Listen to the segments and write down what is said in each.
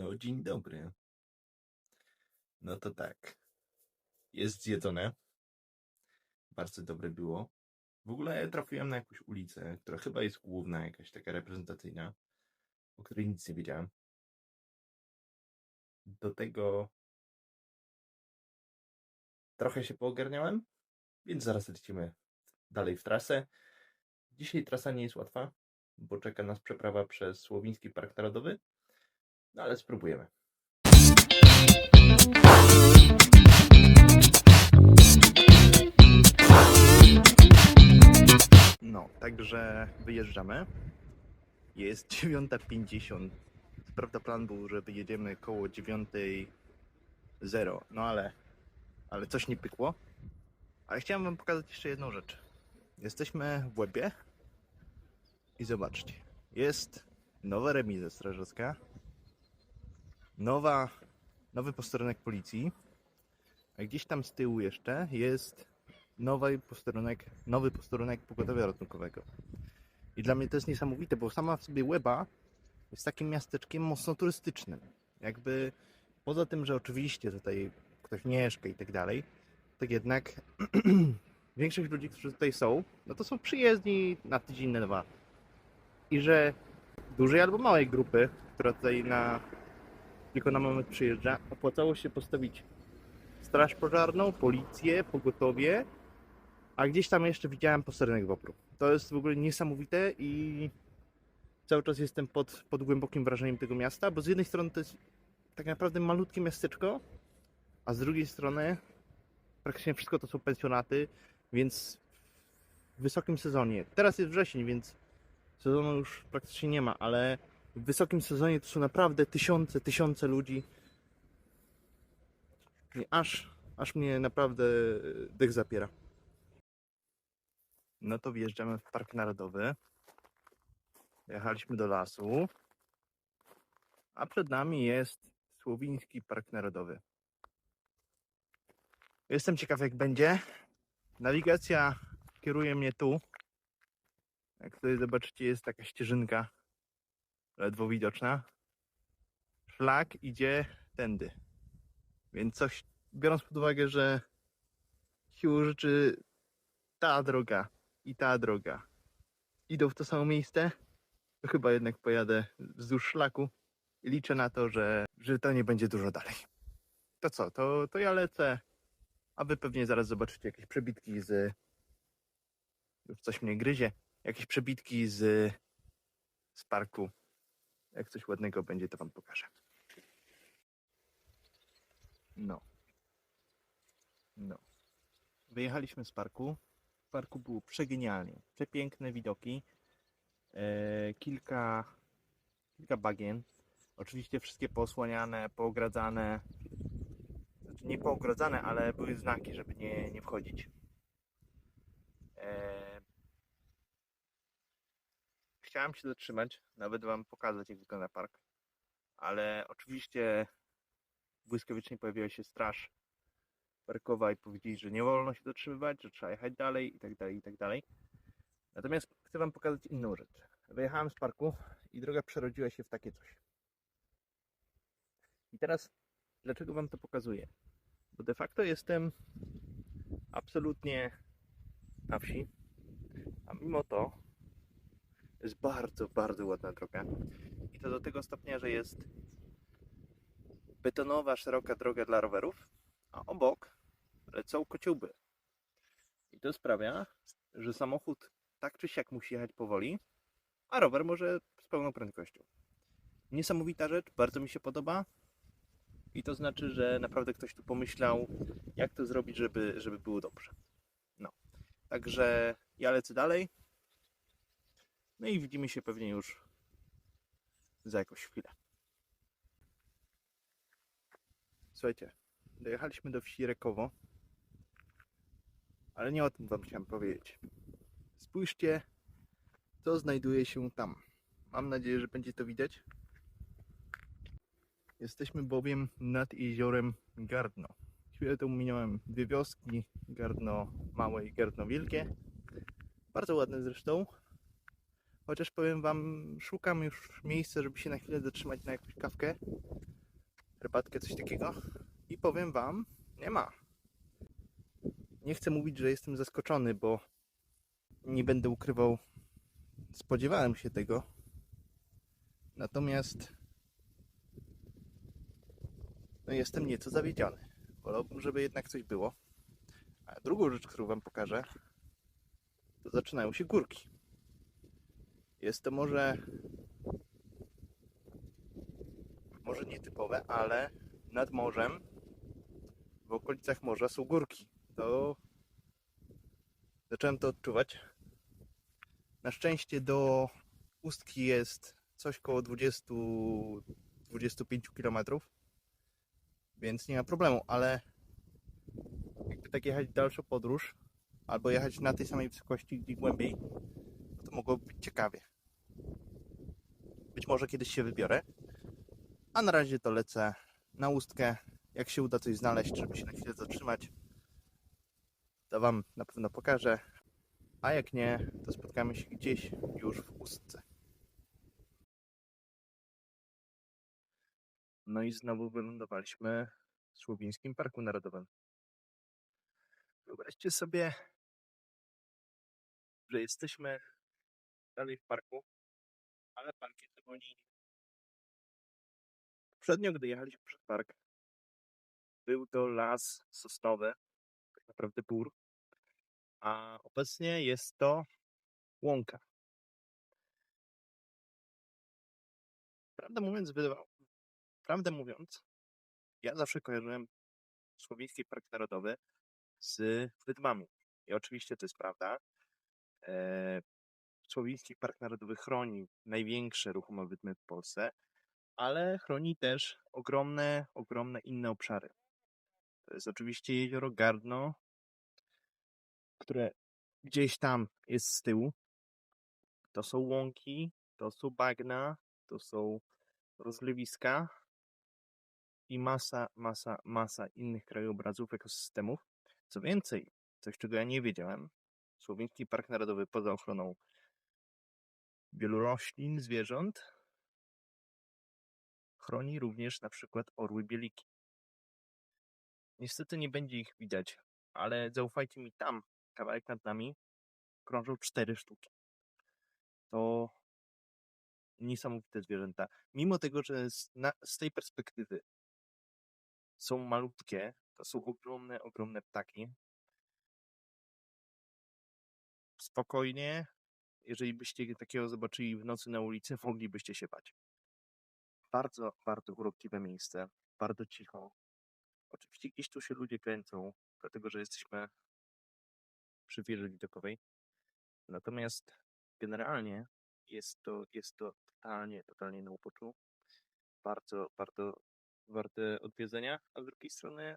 No, dzień dobry. No to tak. Jest zjedzone. Bardzo dobre było. W ogóle trafiłem na jakąś ulicę, która chyba jest główna, jakaś taka reprezentacyjna, o której nic nie wiedziałem. Do tego trochę się poogarniałem, więc zaraz lecimy dalej w trasę. Dzisiaj trasa nie jest łatwa, bo czeka nas przeprawa przez Słowiński Park Narodowy, no ale spróbujemy. No, także wyjeżdżamy. Jest 9.50. Co Prawda plan był, że wyjedziemy koło 9.00. No ale, ale coś nie pykło. Ale chciałem wam pokazać jeszcze jedną rzecz. Jesteśmy w Łebie i zobaczcie. Jest nowa remiza strażacka. Nowa, nowy posterunek policji. A gdzieś tam z tyłu jeszcze jest nowy posterunek, nowy posterunek pogotowia ratunkowego. I dla mnie to jest niesamowite, bo sama w sobie Łeba jest takim miasteczkiem mocno turystycznym. Jakby poza tym, że oczywiście tutaj ktoś mieszka i tak dalej, tak jednak większość ludzi, którzy tutaj są, no to są przyjezdni na tydzień, na dwa. I że dużej albo małej grupy, która tutaj na tylko na moment przyjeżdża, opłacało się postawić? Straż pożarną, policję, pogotowie, a gdzieś tam jeszcze widziałem posterunek WOPR-u. To jest w ogóle niesamowite i cały czas jestem pod, pod głębokim wrażeniem tego miasta, bo z jednej strony to jest tak naprawdę malutkie miasteczko, a z drugiej strony praktycznie wszystko to są pensjonaty, więc w wysokim sezonie, teraz jest wrzesień, więc sezonu już praktycznie nie ma, ale w wysokim sezonie to są naprawdę tysiące, tysiące ludzi. I aż, aż mnie naprawdę dech zapiera. No to wjeżdżamy w Park Narodowy. Jechaliśmy do lasu. A przed nami jest Słowiński Park Narodowy. Jestem ciekaw jak będzie. Nawigacja kieruje mnie tu. Jak tutaj zobaczycie jest taka ścieżynka ledwo widoczna. Szlak idzie tędy. Więc coś, biorąc pod uwagę, że siłą rzeczy ta droga i ta droga idą w to samo miejsce, to chyba jednak pojadę wzdłuż szlaku i liczę na to, że, że to nie będzie dużo dalej. To co, to, to ja lecę, a wy pewnie zaraz zobaczycie jakieś przebitki z... Już coś mnie gryzie. Jakieś przebitki z, z parku. Jak coś ładnego będzie, to wam pokażę. No. No. Wyjechaliśmy z parku. W parku było przegenialnie. Przepiękne widoki. E, kilka, kilka bagien. Oczywiście wszystkie posłaniane, poogradzane. Znaczy nie poogradzane, ale były znaki, żeby nie, nie wchodzić. E, chciałem się zatrzymać, nawet wam pokazać, jak wygląda park. Ale oczywiście błyskawicznie pojawiła się straż parkowa i powiedzieli, że nie wolno się zatrzymywać, że trzeba jechać dalej i tak dalej, i tak dalej. Natomiast chcę wam pokazać inną rzecz. Wyjechałem z parku i droga przerodziła się w takie coś. I teraz, dlaczego wam to pokazuję? Bo de facto jestem absolutnie na wsi, a mimo to jest bardzo, bardzo ładna droga. I to do tego stopnia, że jest betonowa, szeroka droga dla rowerów, a obok lecą kociołby. I to sprawia, że samochód tak czy siak musi jechać powoli, a rower może z pełną prędkością. Niesamowita rzecz, bardzo mi się podoba. I to znaczy, że naprawdę ktoś tu pomyślał, jak to zrobić, żeby, żeby było dobrze. No. Także ja lecę dalej. No i widzimy się pewnie już za jakąś chwilę. Słuchajcie, dojechaliśmy do wsi Rekowo, ale nie o tym Wam chciałem powiedzieć. Spójrzcie, co znajduje się tam. Mam nadzieję, że będzie to widać. Jesteśmy bowiem nad jeziorem Gardno. Chwilę temu minąłem dwie wioski, Gardno Małe i Gardno Wielkie. Bardzo ładne zresztą. Chociaż powiem Wam, szukam już miejsca, żeby się na chwilę zatrzymać na jakąś kawkę. herbatkę, coś takiego. I powiem Wam, nie ma. Nie chcę mówić, że jestem zaskoczony, bo nie będę ukrywał, spodziewałem się tego. Natomiast no jestem nieco zawiedziony. Wolałbym, żeby jednak coś było. A drugą rzecz, którą Wam pokażę, to zaczynają się górki. Jest to może może nietypowe, ale nad morzem w okolicach morza są górki. To zacząłem to odczuwać. Na szczęście do Ustki jest coś koło 20-25 km, więc nie ma problemu, ale jakby tak jechać dalszą podróż, albo jechać na tej samej wysokości, gdzie głębiej, to mogłoby być ciekawie. Być może kiedyś się wybiorę, a na razie to lecę na Ustkę. Jak się uda coś znaleźć, żeby się na chwilę zatrzymać, to Wam na pewno pokażę. A jak nie, to spotkamy się gdzieś już w Ustce. No i znowu wylądowaliśmy w Słowińskim Parku Narodowym. Wyobraźcie sobie, że jesteśmy dalej w parku, ale park jest inny. Poprzednio, gdy jechaliśmy przez park, był to las sosnowy, tak naprawdę bór, a obecnie jest to łąka. Prawdę mówiąc, prawdę mówiąc, ja zawsze kojarzyłem Słowiński Park Narodowy z wydmami. I oczywiście to jest prawda. Słowiński Park Narodowy chroni największe ruchome wydmy w Polsce, ale chroni też ogromne, ogromne inne obszary. To jest oczywiście jezioro Gardno, które gdzieś tam jest z tyłu. To są łąki, to są bagna, to są rozlewiska i masa, masa, masa innych krajobrazów, ekosystemów. Co więcej, coś czego ja nie wiedziałem, Słowiński Park Narodowy poza ochroną wielu roślin, zwierząt, chroni również na przykład orły bieliki. Niestety nie będzie ich widać, ale zaufajcie mi, tam, kawałek nad nami, krążą cztery sztuki. To niesamowite zwierzęta. Mimo tego, że z, na, z tej perspektywy są malutkie, to są ogromne, ogromne ptaki. Spokojnie, jeżeli byście takiego zobaczyli w nocy na ulicy, moglibyście się bać. Bardzo, bardzo urokliwe miejsce, bardzo cicho. Oczywiście gdzieś tu się ludzie kręcą, dlatego że jesteśmy przy wieży widokowej. Natomiast generalnie jest to, jest to totalnie, totalnie na upoczu. Bardzo, bardzo warte odwiedzenia, a z drugiej strony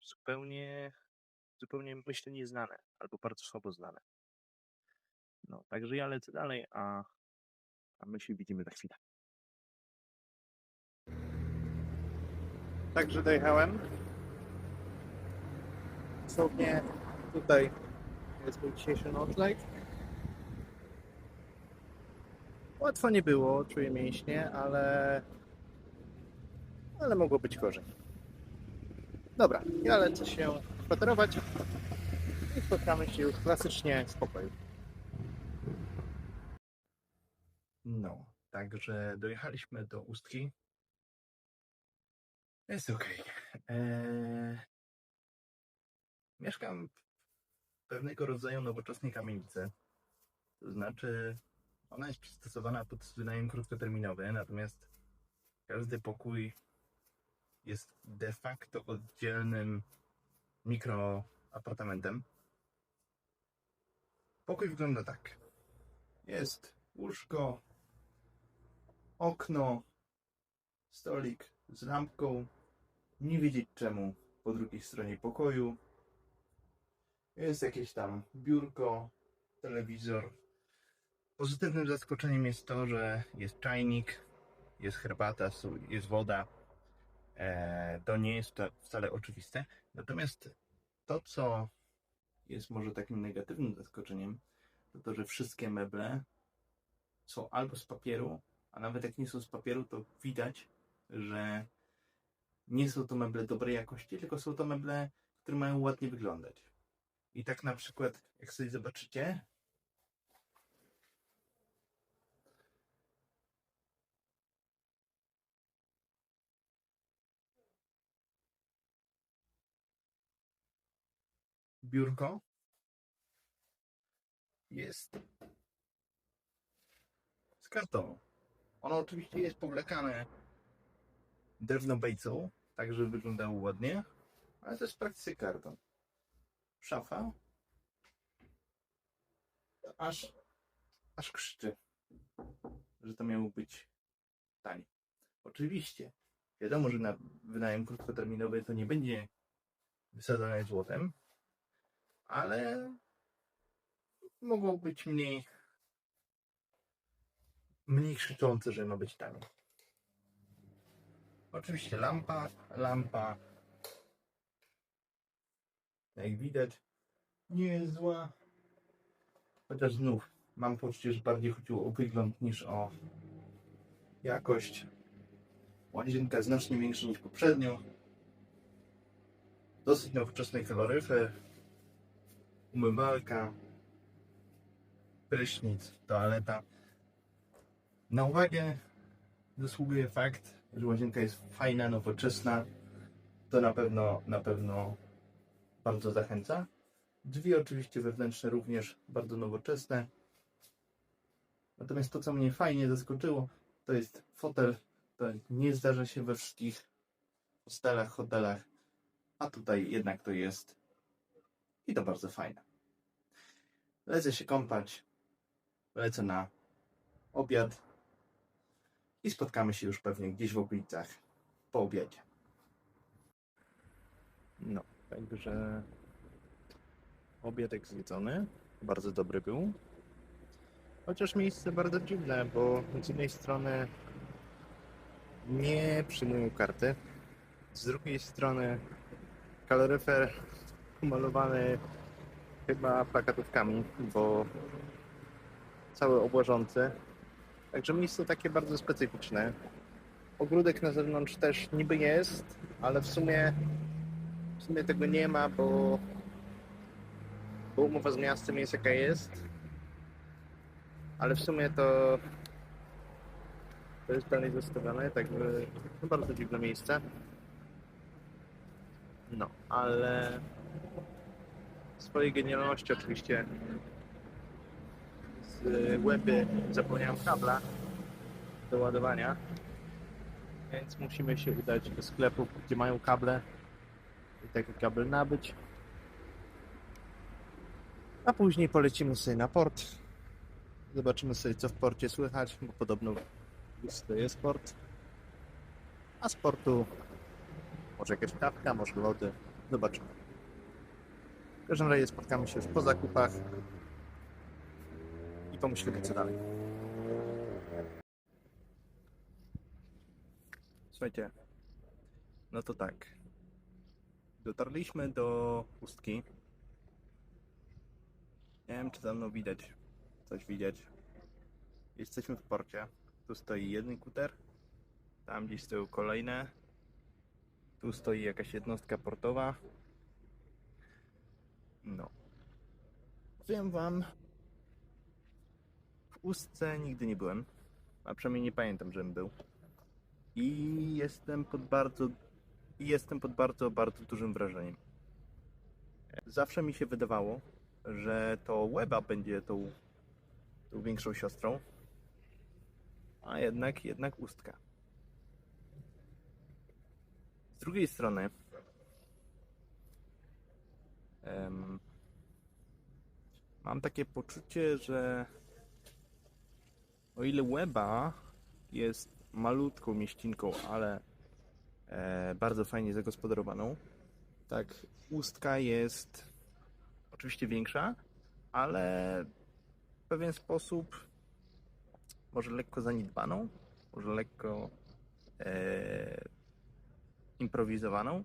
zupełnie, zupełnie myślę nieznane, albo bardzo słabo znane. No, także ja lecę dalej, a, a my się widzimy za chwilę. Także dojechałem. Dosłownie tutaj jest mój dzisiejszy nocleg. Łatwo nie było, czuję mięśnie, ale ale mogło być gorzej. Dobra, ja lecę się spacerować i spotkamy się już klasycznie w pokoju. No, także dojechaliśmy do Ustki. Jest ok. Eee... Mieszkam w pewnego rodzaju nowoczesnej kamienicy. To znaczy, ona jest przystosowana pod wynajem krótkoterminowy, natomiast każdy pokój jest de facto oddzielnym mikroapartamentem. Pokój wygląda tak. Jest łóżko, okno, stolik z lampką. Nie wiedzieć czemu po drugiej stronie pokoju. Jest jakieś tam biurko, telewizor. Pozytywnym zaskoczeniem jest to, że jest czajnik, jest herbata, jest woda. E, to nie jest wcale oczywiste. Natomiast to, co jest może takim negatywnym zaskoczeniem, to to, że wszystkie meble są albo z papieru, a nawet jak nie są z papieru, to widać, że nie są to meble dobrej jakości, tylko są to meble, które mają ładnie wyglądać. I tak na przykład, jak sobie zobaczycie, biurko jest z kartonu. Ono oczywiście jest powlekane drewno-bejcą, tak żeby wyglądało ładnie, ale to jest w praktyce karton. Szafa aż, aż krzyczy, że to miało być tanie. Oczywiście, wiadomo, że na wynajem krótkoterminowy to nie będzie wysadzone złotem, ale mogło być mniej mniej krzyczące, że ma być tanie. Oczywiście lampa, lampa. Jak widać nie jest zła. Chociaż znów mam poczucie, że bardziej chodziło o wygląd niż o jakość. Łazienka znacznie większa niż poprzednio. Dosyć nowoczesny kaloryfer umywalka prysznic, toaleta na uwagę zasługuje fakt, że łazienka jest fajna, nowoczesna. To na pewno, na pewno bardzo zachęca. Drzwi oczywiście wewnętrzne również bardzo nowoczesne. Natomiast to, co mnie fajnie zaskoczyło, to jest fotel. To nie zdarza się we wszystkich hostelach, hotelach, a tutaj jednak to jest i to bardzo fajne. Lecę się kąpać, lecę na obiad i spotkamy się już pewnie gdzieś w okolicach po obiedzie. No, także obiadek zjedzony, bardzo dobry był. Chociaż miejsce bardzo dziwne, bo z jednej strony nie przyjmują karty, z drugiej strony kaloryfer umalowany chyba plakatówkami, bo cały obłażący. Także miejsce takie bardzo specyficzne. Ogródek na zewnątrz też niby jest, ale w sumie w sumie tego nie ma, bo, bo umowa z miastem jest jaka jest. Ale w sumie to to jest dalej zostawione, także bardzo dziwne miejsce. No, ale swojej genialności oczywiście. Z łeby zapomniałem kabla do ładowania więc musimy się udać do sklepów, gdzie mają kable i taki kabel nabyć. A później polecimy sobie na port. Zobaczymy sobie co w porcie słychać bo podobno to jest port. A z portu może jakaś kawka, może lody. Zobaczymy w każdym razie spotkamy się już po zakupach i pomyślimy co dalej. Słuchajcie, no to tak. Dotarliśmy do pustki. Nie wiem, czy za mną widać coś widzieć. Jesteśmy w porcie. Tu stoi jeden kuter. Tam gdzieś stoją kolejne. Tu stoi jakaś jednostka portowa. No. Powiem wam, w Ustce nigdy nie byłem, a przynajmniej nie pamiętam, żebym był. I jestem pod bardzo, i jestem pod bardzo, bardzo dużym wrażeniem. Zawsze mi się wydawało, że to Łeba będzie tą, tą większą siostrą, a jednak, jednak Ustka. Z drugiej strony, em, mam takie poczucie, że o ile Łeba jest malutką mieścinką, ale e, bardzo fajnie zagospodarowaną, tak Ustka jest oczywiście większa, ale w pewien sposób może lekko zaniedbaną, może lekko e, improwizowaną,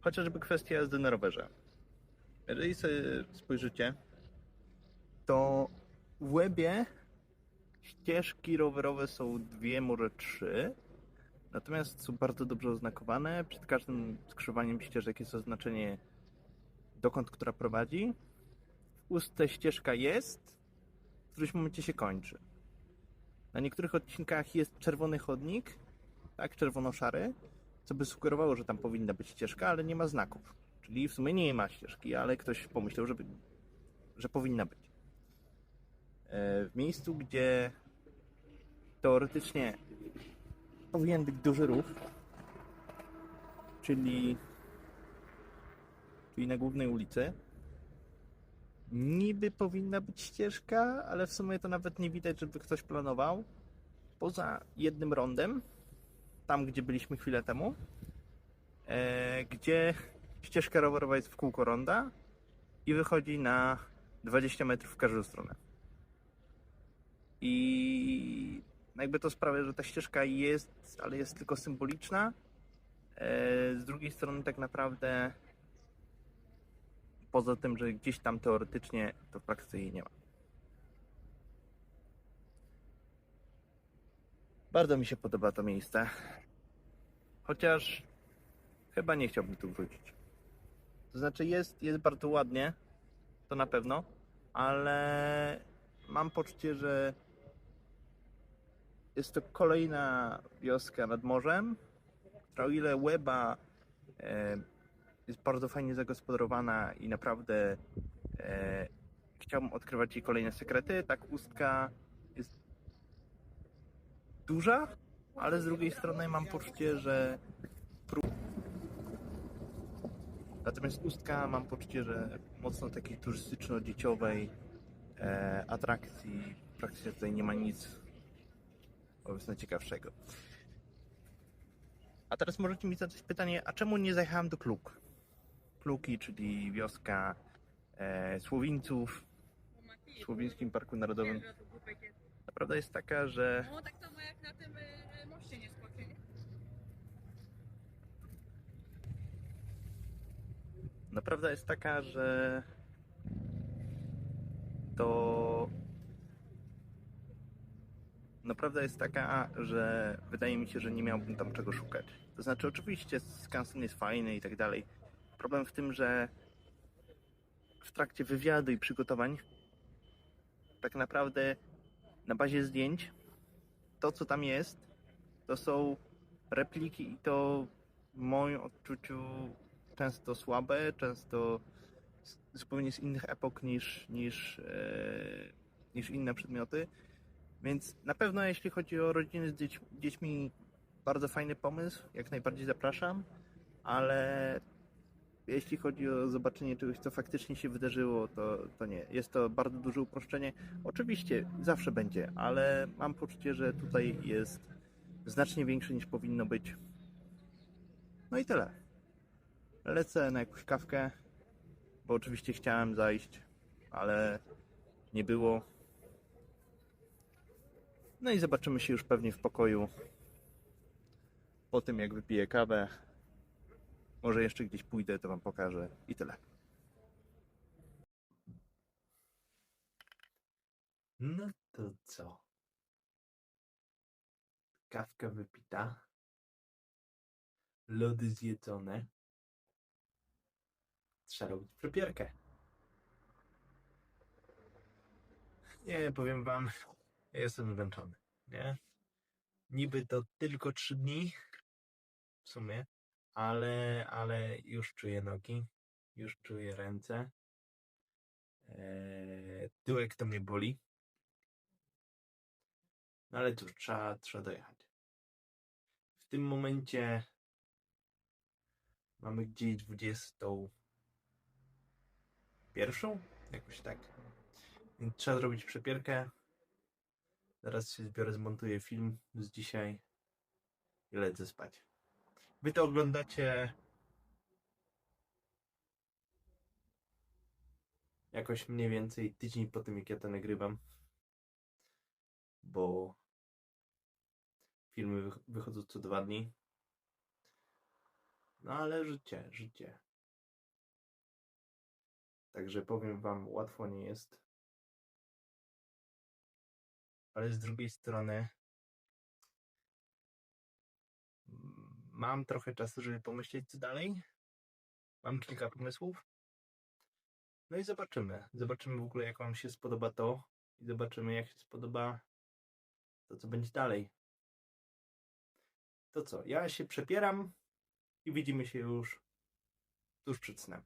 chociażby kwestia jazdy na rowerze. Jeżeli sobie spojrzycie, to w Łebie Ścieżki rowerowe są dwie, może trzy. Natomiast są bardzo dobrze oznakowane. Przed każdym skrzyżowaniem ścieżek jest oznaczenie, dokąd która prowadzi. W ustce ścieżka jest, w którymś momencie się kończy. Na niektórych odcinkach jest czerwony chodnik, tak, czerwono-szary, co by sugerowało, że tam powinna być ścieżka, ale nie ma znaków. Czyli w sumie nie ma ścieżki, ale ktoś pomyślał, żeby, że powinna być. E, W miejscu, gdzie teoretycznie powinien być duży ruch, czyli, czyli na głównej ulicy, niby powinna być ścieżka, ale w sumie to nawet nie widać, żeby ktoś planował. Poza jednym rondem, tam gdzie byliśmy chwilę temu, e, gdzie ścieżka rowerowa jest w kółko ronda i wychodzi na 20 metrów w każdą stronę. I jakby to sprawia, że ta ścieżka jest, ale jest tylko symboliczna. E, Z drugiej strony, tak naprawdę, poza tym, że gdzieś tam teoretycznie, to w praktyce jej nie ma. Bardzo mi się podoba to miejsce. Chociaż chyba nie chciałbym tu wrócić. To znaczy, jest, jest bardzo ładnie, to na pewno, ale mam poczucie, że jest to kolejna wioska nad morzem, która o ile Łeba e, jest bardzo fajnie zagospodarowana i naprawdę e, chciałbym odkrywać jej kolejne sekrety, tak Ustka jest duża, ale z drugiej strony mam poczucie, że Natomiast Ustka mam poczucie, że mocno takiej turystyczno-dzieciowej e, atrakcji praktycznie tutaj nie ma nic powiedzmy ciekawszego. A teraz możecie mi zadać pytanie, a czemu nie zajechałem do Kluk? Kluki, czyli wioska e, Słowińców w Słowińskim Parku Narodowym. Prawda jest taka, że No tak samo jak na tym y, moście nie skoczy, nie? No prawda jest taka, że to. No prawda jest taka, że wydaje mi się, że nie miałbym tam czego szukać. To znaczy, oczywiście skansen jest fajny i tak dalej. Problem w tym, że w trakcie wywiadu i przygotowań tak naprawdę na bazie zdjęć to, co tam jest, to są repliki i to w moim odczuciu często słabe, często zupełnie z innych epok niż, niż, e, niż inne przedmioty. Więc na pewno jeśli chodzi o rodziny z dzieć, dziećmi, bardzo fajny pomysł, jak najbardziej zapraszam, ale jeśli chodzi o zobaczenie czegoś, co faktycznie się wydarzyło, to, to nie. Jest to bardzo duże uproszczenie. Oczywiście zawsze będzie, ale mam poczucie, że tutaj jest znacznie większe niż powinno być. No i tyle. Lecę na jakąś kawkę, bo oczywiście chciałem zajść, ale nie było. No i zobaczymy się już pewnie w pokoju po tym, jak wypiję kawę. Może jeszcze gdzieś pójdę, to Wam pokażę i tyle. No to co? Kawka wypita. Lody zjedzone. Trzeba robić przepierkę. Nie, powiem wam, jestem zmęczony, nie? Niby to tylko trzy dni w sumie, ale, ale już czuję nogi, już czuję ręce. Eee, tyłek to mnie boli. No ale cóż, trzeba, trzeba dojechać. W tym momencie mamy gdzieś 21? Jakoś tak. Trzeba zrobić przepierkę. Zaraz się zbiorę, zmontuję film z dzisiaj i lecę spać. Wy to oglądacie jakoś mniej więcej tydzień po tym, jak ja to nagrywam bo filmy wych- wychodzą co dwa dni. No ale życie, życie. Także powiem wam, łatwo nie jest. ale z drugiej strony mam trochę czasu, żeby pomyśleć co dalej. Mam kilka pomysłów. No i zobaczymy. Zobaczymy w ogóle, jak Wam się spodoba to i zobaczymy, jak się spodoba to, co będzie dalej. To co? Ja się przepieram i widzimy się już tuż przed snem.